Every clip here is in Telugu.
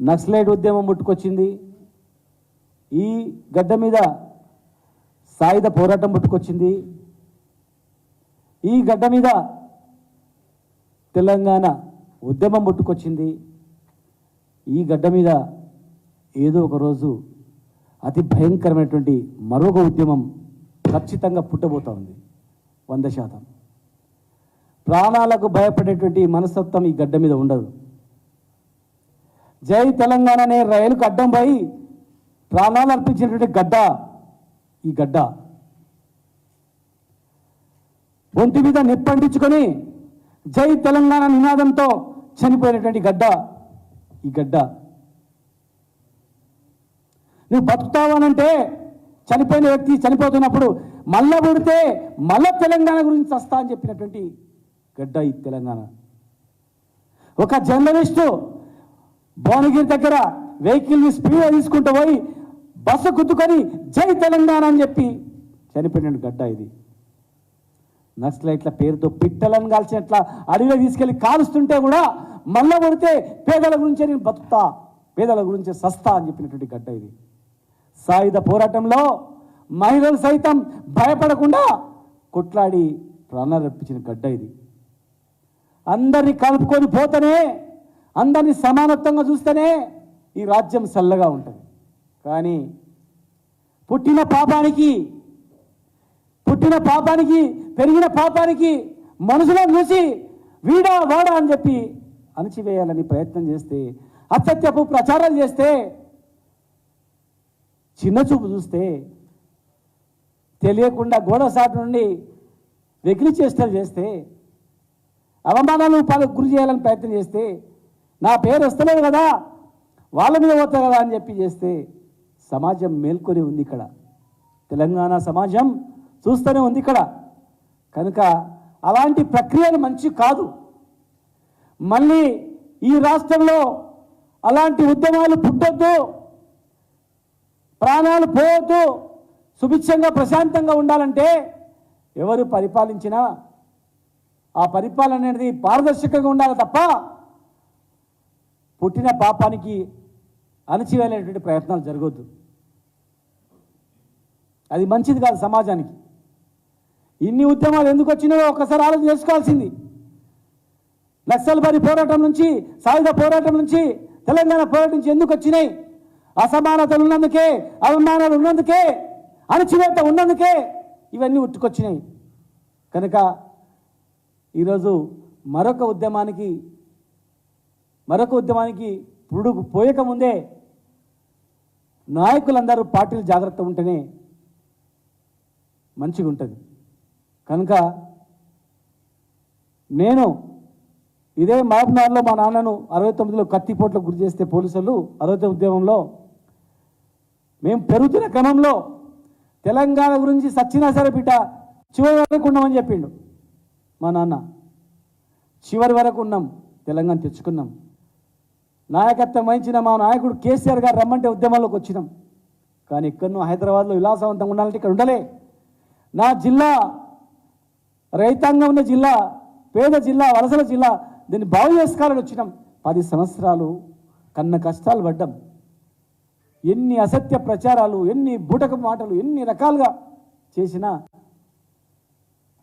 నక్సలైట్ ఉద్యమం ముట్టుకొచ్చింది. ఈ గడ్డ మీద సాయుధ పోరాటం పుట్టుకొచ్చింది ఈ గడ్డ మీద తెలంగాణ ఉద్యమం పుట్టుకొచ్చింది ఈ గడ్డ మీద ఏదో ఒక రోజు అతి భయంకరమైనటువంటి మరొక ఉద్యమం ఖచ్చితంగా పుట్టబోతా ఉంది. వంద శాతం. ప్రాణాలకు భయపడేటువంటి మనస్తత్వం ఈ గడ్డ మీద ఉండదు. జై తెలంగాణ అనే రైలుకు అడ్డం పోయి ప్రాణాలు అర్పించినటువంటి గడ్డ ఈ గడ్డ. ఒంటి మీద నిప్పంటించుకొని జై తెలంగాణ నినాదంతో చనిపోయినటువంటి గడ్డ ఈ గడ్డ. నువ్వు బతుకుతావనంటే చనిపోయిన వ్యక్తి చనిపోతున్నప్పుడు మళ్ళా పుడితే మళ్ళా తెలంగాణ గురించి వస్తా అని చెప్పినటువంటి గడ్డ ఈ తెలంగాణ. ఒక జర్నలిస్టు భువనగిరి దగ్గర వెహికల్ని స్పీడ్గా తీసుకుంటూ పోయి బస్సు గుద్దుకొని జై తెలంగాణ అని చెప్పి చనిపోయిన గడ్డ ఇది. నక్సలైట్ల పేరుతో పిట్టలను కాల్చినట్ల అడవిలో తీసుకెళ్ళి కాలుస్తుంటే కూడా మళ్ళా కొడితే పేదల గురించే నేను బతుకుతా పేదల గురించే సస్తా అని చెప్పినటువంటి గడ్డ ఇది. సాయుధ పోరాటంలో మహిళలు సైతం భయపడకుండా కొట్లాడి ప్రాణాలు అర్పించిన గడ్డ ఇది. అందరినీ కలుపుకొని పోతేనే అందరినీ సమానత్వంగా చూస్తేనే ఈ రాజ్యం చల్లగా ఉంటుంది. కానీ పుట్టిన పాపానికి పుట్టిన పాపానికి పెరిగిన పాపానికి మనుషులను చూసి వీడా వాడా అని చెప్పి అణచివేయాలని ప్రయత్నం చేస్తే అసత్యపు ప్రచారం చేస్తే చిన్న చూపు చూస్తే తెలియకుండా గోడసాటు నుండి వెగిలి చేష్టలు చేస్తే అవమానాలు పాలకు గురి చేయాలని ప్రయత్నం చేస్తే నా పేరు వస్తలేదు కదా వాళ్ళ మీద పోతా కదా అని చెప్పి చేస్తే సమాజం మేల్కొని ఉంది ఇక్కడ. తెలంగాణ సమాజం చూస్తూనే ఉంది ఇక్కడ. కనుక అలాంటి ప్రక్రియలు మంచి కాదు. మళ్ళీ ఈ రాష్ట్రంలో అలాంటి ఉద్యమాలు పుట్టొద్దు ప్రాణాలు పోవద్దు సుభిక్షంగా ప్రశాంతంగా ఉండాలంటే ఎవరు పరిపాలించినా ఆ పరిపాలన అనేది పారదర్శకంగా ఉండాలి తప్ప పుట్టిన పాపానికి అణచివేలేటువంటి ప్రయత్నాలు జరగొద్దు. అది మంచిది కాదు సమాజానికి. ఇన్ని ఉద్యమాలు ఎందుకు వచ్చినాయో ఒక్కసారి ఆలోచన చేసుకోవాల్సింది. నక్సల్బరి పోరాటం నుంచి సాయుధ పోరాటం నుంచి తెలంగాణ పోరాటం నుంచి ఎందుకు వచ్చినాయి? అసమానతలు ఉన్నందుకే అవమానాలు ఉన్నందుకే అణచివేత ఉన్నందుకే ఇవన్నీ ఉట్టుకొచ్చినాయి. కనుక ఈరోజు మరొక ఉద్యమానికి మరొక ఉద్యమానికి పురుడు పోయక ముందే నాయకులందరూ పార్టీలు జాగ్రత్త ఉంటేనే మంచిగా ఉంటుంది. కనుక నేను ఇదే మహబూబ్నగర్లో మా నాన్నను అరవై తొమ్మిదిలో కత్తిపోట్లకు గురి చేస్తే పోలీసులు అరవై ఉద్యమంలో మేము పెరుగుతున్న క్రమంలో తెలంగాణ గురించి సచ్చినా సరే బిడ్డ చివరి వరకు ఉన్నామని చెప్పిండు మా నాన్న. చివరి వరకు ఉన్నాం తెలంగాణ తెచ్చుకున్నాం. నాయకత్వం వహించిన మా నాయకుడు కేసీఆర్ గారు రమ్మంటే ఉద్యమాల్లోకి వచ్చినాం. కానీ ఎక్కడనో హైదరాబాద్లో విలాసవంతంగా ఉండాలంటే ఇక్కడ ఉండలే. నా జిల్లా రైతాంగం ఉన్న జిల్లా పేద జిల్లా వలసల జిల్లా దీన్ని బాగు చేసుకోవాలని వచ్చినాం. పది సంవత్సరాలు కన్న కష్టాలు పడ్డాం. ఎన్ని అసత్య ప్రచారాలు ఎన్ని బూటక మాటలు ఎన్ని రకాలుగా చేసినా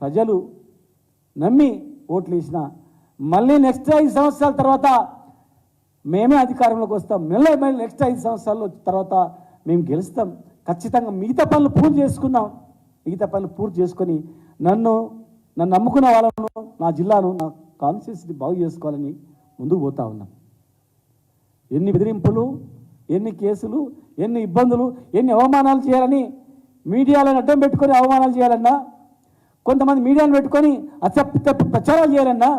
ప్రజలు నమ్మి ఓట్లు వేసిన. మళ్ళీ నెక్స్ట్ ఐదు సంవత్సరాల తర్వాత మేమే అధికారంలోకి వస్తాం. మళ్ళీ మళ్ళీ నెక్స్ట్ ఐదు సంవత్సరాల తర్వాత మేము గెలుస్తాం. ఖచ్చితంగా మిగతా పనులు పూర్తి చేసుకుందాం. మిగతా పనులు పూర్తి చేసుకొని నన్ను నన్ను నమ్ముకున్న వాళ్ళను నా జిల్లాను నా కాన్స్టిట్యూన్సీని బాగు చేసుకోవాలని ముందుకు పోతా ఉన్నాం. ఎన్ని బెదిరింపులు ఎన్ని కేసులు ఎన్ని ఇబ్బందులు ఎన్ని అవమానాలు చేయాలని మీడియాలను అడ్డం పెట్టుకొని అవమానాలు చేయాలన్నా కొంతమంది మీడియాను పెట్టుకొని అసత్య ప్రచారాలు చేయాలన్నా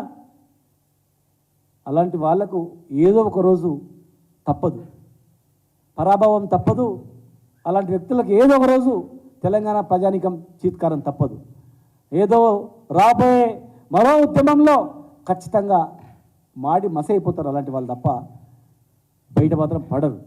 అలాంటి వాళ్ళకు ఏదో ఒక రోజు తప్పదు. పరాభవం తప్పదు. అలాంటి వ్యక్తులకు ఏదో ఒక రోజు తెలంగాణ ప్రజానికం చీత్కారం తప్పదు. ఏదో రాబోయే మరో ఉద్యమంలో ఖచ్చితంగా మాడి మసైపోతారు అలాంటి వాళ్ళు తప్ప బయట మాత్రం పడరు.